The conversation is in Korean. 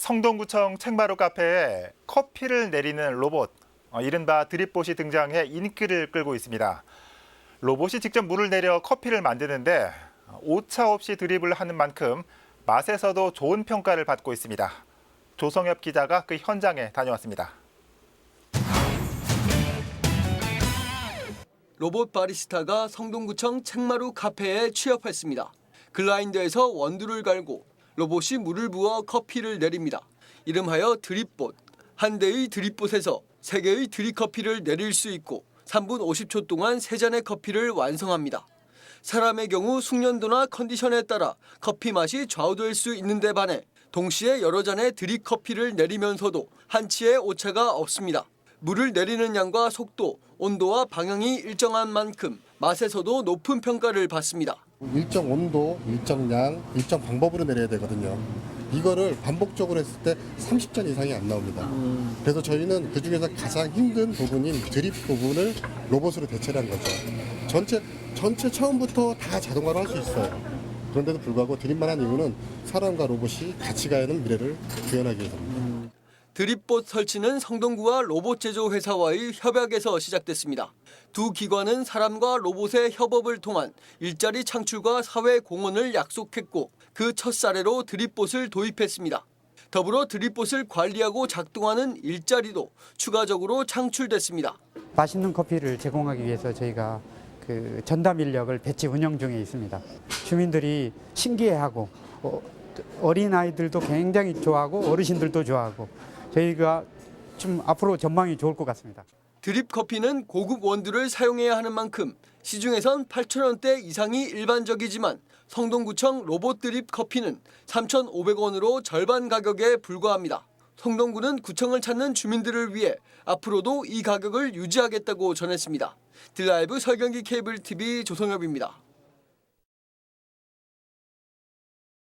성동구청 책마루 카페에 커피를 내리는 로봇, 어, 이른바 드립봇이 등장해 인기를 끌고 있습니다. 로봇이 직접 물을 내려 커피를 만드는데 오차 없이 드립을 하는 만큼 맛에서도 좋은 평가를 받고 있습니다. 조성엽 기자가 그 현장에 다녀왔습니다. 로봇 바리스타가 성동구청 책마루 카페에 취업했습니다. 글라인더에서 원두를 갈고 로봇이 물을 부어 커피를 내립니다. 이름하여 드립봇. 한 대의 드립봇에서 세 개의 드립커피를 내릴 수 있고 3분 50초 동안 세 잔의 커피를 완성합니다. 사람의 경우 숙련도나 컨디션에 따라 커피 맛이 좌우될 수 있는데 반해 동시에 여러 잔의 드립 커피를 내리면서도 한치의 오차가 없습니다. 물을 내리는 양과 속도, 온도와 방향이 일정한 만큼 맛에서도 높은 평가를 받습니다. 일정 온도, 일정 양, 일정 방법으로 내려야 되거든요. 이거를 반복적으로 했을 때 30잔 이상이 안 나옵니다. 그래서 저희는 그 중에서 가장 힘든 부분인 드립 부분을 로봇으로 대체한 거죠. 전체 전체 처음부터 다 자동화로 할 수 있어요. 그런데도 불구하고 드립만 한 이유는 사람과 로봇이 같이 가야 하는 미래를 구현하기 위해서입니다. 드립봇 설치는 성동구와 로봇 제조 회사와의 협약에서 시작됐습니다. 두 기관은 사람과 로봇의 협업을 통한 일자리 창출과 사회 공헌을 약속했고 그 첫 사례로 드립봇을 도입했습니다. 더불어 드립봇을 관리하고 작동하는 일자리도 추가적으로 창출됐습니다. 맛있는 커피를 제공하기 위해서 저희가 그 전담 인력을 배치 운영 중에 있습니다. 주민들이 신기해하고 어, 린 아이들도 굉장히 좋아하고 어르신들도 좋아하고 저희가 좀 앞으로 전망이 좋을 것 같습니다. 드립 커피는 고급 원두를 사용해야 하는 만큼 시중에선 8,000원대 이상이 일반적이지만 성동구청 로봇 드립 커피는 3,500원으로 절반 가격에 불과합니다. 성동구는 구청을 찾는 주민들을 위해 앞으로도 이 가격을 유지하겠다고 전했습니다. 딜라이브 설경기 케이블 TV 조성엽입니다.